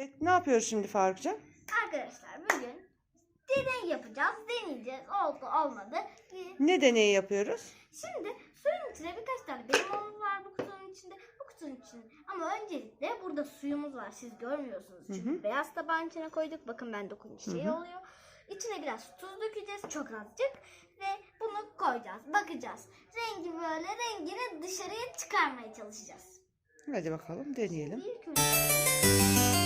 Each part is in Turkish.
Evet, ne yapıyoruz şimdi Farukcan? Arkadaşlar bugün deney yapacağız. Deneyeceğiz. Oldu olmadı. Ee, Ne deneyi yapıyoruz? Şimdi suyun içine birkaç tane belimamız var bu kutunun içinde. Bu kutunun içinde. Ama öncelikle burada suyumuz var. Siz görmüyorsunuz. Çünkü hı. beyaz tabağın içine koyduk. Bakın ben dokununca şey Hı hı. oluyor. İçine biraz tuz dökeceğiz. Çok azıcık. Ve bunu koyacağız. Bakacağız. Rengi böyle rengini dışarıya çıkarmaya çalışacağız. Hadi bakalım deneyelim. İlk önce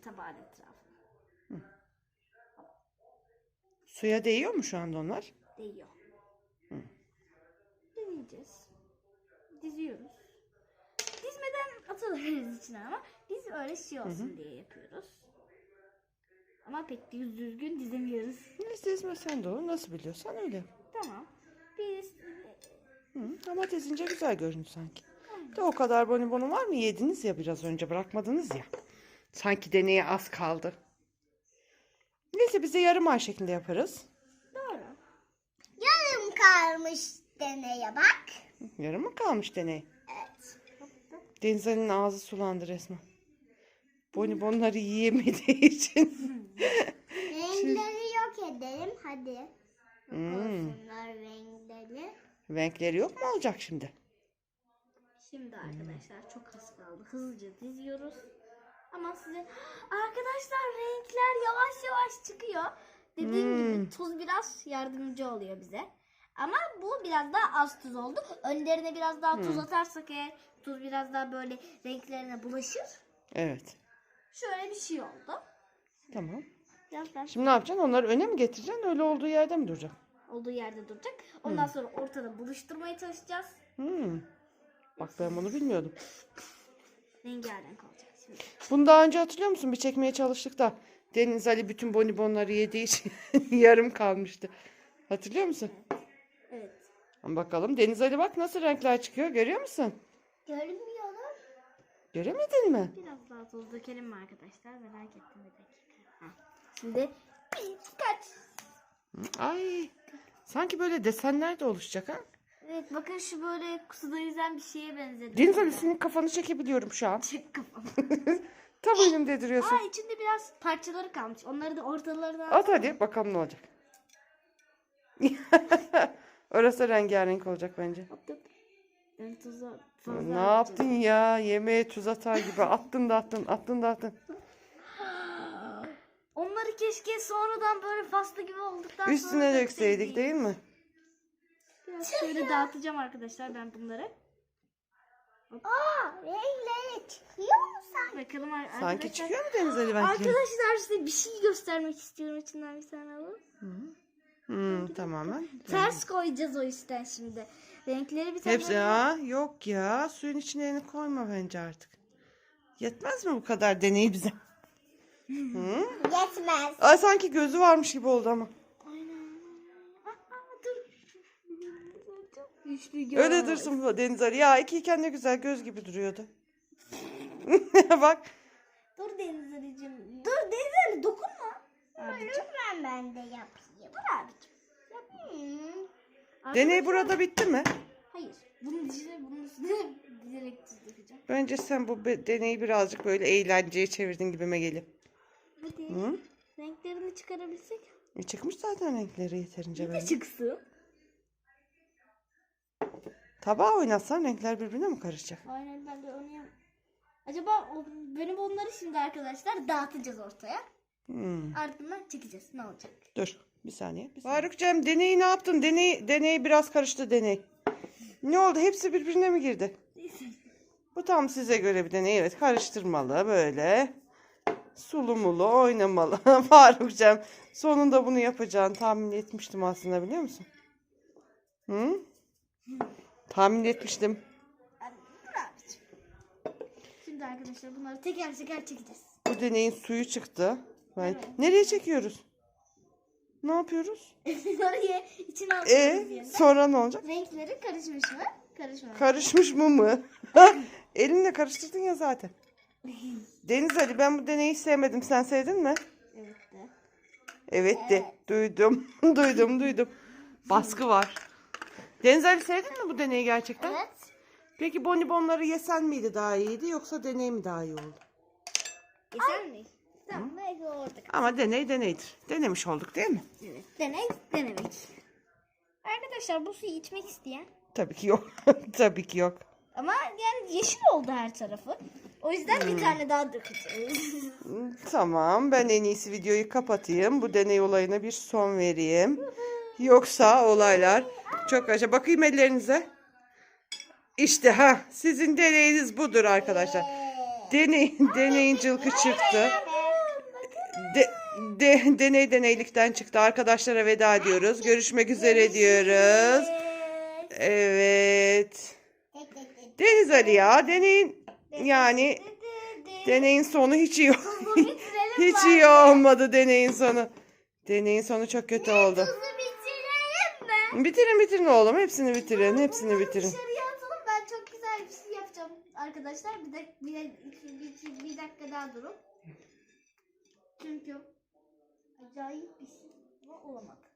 önce tabağın etrafına. Suya değiyor mu şu anda onlar? Değiyor. Deneyeceğiz. Diziyoruz. Dizmeden atılırız içine ama biz öyle şey olsun diye yapıyoruz. Ama pek düz düzgün dizemiyoruz. Ne dizmesen de olur. Nasıl biliyorsan öyle. Tamam. Biz Hı, ama dizince güzel görünüyor sanki. De o kadar bonibonu var mı? Yediniz ya biraz önce bırakmadınız ya. Sanki deneye az kaldı. Neyse biz de yarım ay şeklinde yaparız. doğru. Yarım kalmış deneye bak. Yarım mı kalmış deney? Evet. Deniz Ali'nin ağzı sulandı resmen. Bonibonları yiyemediği için. Renkleri yok edelim hadi. Hmm. olsunlar renkleri. Renkleri yok mu olacak şimdi? Şimdi arkadaşlar çok az kaldı. Hızlıca diziyoruz. Ama size arkadaşlar renkler yavaş yavaş çıkıyor. Dediğim Hmm. gibi tuz biraz yardımcı oluyor bize. Ama bu biraz daha az tuz oldu. Önlerine biraz daha tuz atarsak eğer tuz biraz daha böyle renklerine bulaşır. Evet. Şöyle bir şey oldu. Tamam. Biraz Şimdi ne yapacaksın? Onları öne mi getireceksin? Öyle olduğu yerde mi duracaksın? olduğu yerde duracak. Ondan sonra ortada buluşturmaya çalışacağız. Hmm. Bak ben bunu bilmiyordum. Rengarenk olacak. Bunu daha önce hatırlıyor musun? Bir çekmeye çalıştık da Deniz Ali bütün bonibonları yediği için yarım kalmıştı. Hatırlıyor musun? Evet. Bakalım Deniz Ali bak nasıl renkler çıkıyor. Görüyor musun? Görmüyorum. Göremedin mi? Biraz daha tuz dökelim mi arkadaşlar? Merak ettim bir dakika. Heh. Şimdi birkaç. Ay. Sanki böyle desenler de oluşacak ha? Evet bakın şu böyle suda yüzen bir şeye benzedi. Deniz Ali senin kafanı çekebiliyorum şu an. Çek kafamı. Tam önümde duruyorsun. Aa içinde biraz parçaları kalmış. Onları da ortalarına At hadi bakalım ne olacak. Orası rengarenk olacak bence. attık. Ben tuza fazla Ne yaptın ya? Yemeğe tuz atar gibi attın da attın, attın da attın. Onları keşke sonradan böyle faslı gibi olduktan sonra Üstüne dökseydik değil mi? Biraz şöyle dağıtacağım arkadaşlar ben bunları. Aa renkleri çıkıyor mu sen? Bakalım ar- Sanki arkadaşlar. çıkıyor mu Deniz Ali bence? Arkadaşlar size bir şey göstermek istiyorum içinden bir tane alalım. Hmm, tamamen. Ters koyacağız o yüzden şimdi. Renkleri bir tane Hepsi ha yok ya suyun içine elini koyma bence artık. Yetmez mi bu kadar deney bize? Hı? Yetmez. Ay sanki gözü varmış gibi oldu ama. Aynen. Aa, dur. Çok güçlü göz. Öyle dursun bu Deniz Ali. Ya ikiyken ne güzel göz gibi duruyordu. Bak Dur Deniz Ali'cim. Dur Deniz Ali dokunma. Abicim. Lütfen ben de yapayım. Dur abicim. Hmm. deney burada bitti mi? Hayır. Bunun içine bunun üstüne bilerek tuz dökeceğim. Bence sen bu be- deneyi birazcık böyle eğlenceye çevirdin gibime geliyor. Hadi. Hı? Renklerini çıkarabilsek. E çıkmış zaten renkleri yeterince Ne bence. çıksın? Tabağı oynatsan renkler birbirine mi karışacak? Aynen ben de onu yap. Acaba o, benim onları şimdi arkadaşlar dağıtacağız ortaya. Hmm. Ardından çekeceğiz. Ne olacak? Dur bir saniye. Bir Faruk Cem deneyi ne yaptın? Deney, deney biraz karıştı deney. Ne oldu? Hepsi birbirine mi girdi? Bu tam size göre bir deney. Evet karıştırmalı böyle. Sulu mulu oynamalı. Faruk Cem sonunda bunu yapacağını tahmin etmiştim aslında biliyor musun? Hı? Tahmin etmiştim. Şimdi arkadaşlar bunları teker teker çekeceğiz. Bu deneyin suyu çıktı. Ben... Nereye çekiyoruz? Ne yapıyoruz? Oraya içine E atıyoruz yerine. sonra ne olacak? Renkleri karışmış mı? Karışmamış. Karışmış mı mı? Elinle karıştırdın ya zaten. Deniz Ali ben bu deneyi sevmedim. Sen sevdin mi? Evet de. Evet de. Duydum. duydum duydum. Baskı var. Deniz Ali sevdin mi bu deneyi gerçekten? Evet. Peki bonibonları yesen miydi daha iyiydi yoksa deney mi daha iyi oldu? Yesen mi? Tamam belki orada. Ama deney deneydir. Denemiş olduk değil mi? Evet. Deney denemek. Arkadaşlar bu suyu içmek isteyen Tabii ki yok. Tabii ki yok. ama yani yeşil oldu her tarafı. O yüzden bir tane daha dökeceğiz. Tamam ben en iyisi videoyu kapatayım. Bu deney olayına bir son vereyim. Yoksa olaylar çok acı. Bakayım ellerinize. İşte ha sizin deneyiniz budur arkadaşlar. Deney, deneyin cılkı çıktı. De, de- deney deneylikten çıktı. Arkadaşlara veda ediyoruz. Görüşmek üzere diyoruz. Evet. Deniz Ali ya deneyin yani deneyin sonu hiç iyi hiç iyi olmadı deneyin sonu. Deneyin sonu çok kötü oldu. Bitirin bitirin oğlum hepsini bitirin hepsini bitirin. Dışarıya atalım ben çok güzel bir şey yapacağım arkadaşlar. Bir, dak bir, bir, bir, dakika daha durun. Çünkü acayip bir şey ama olamadı.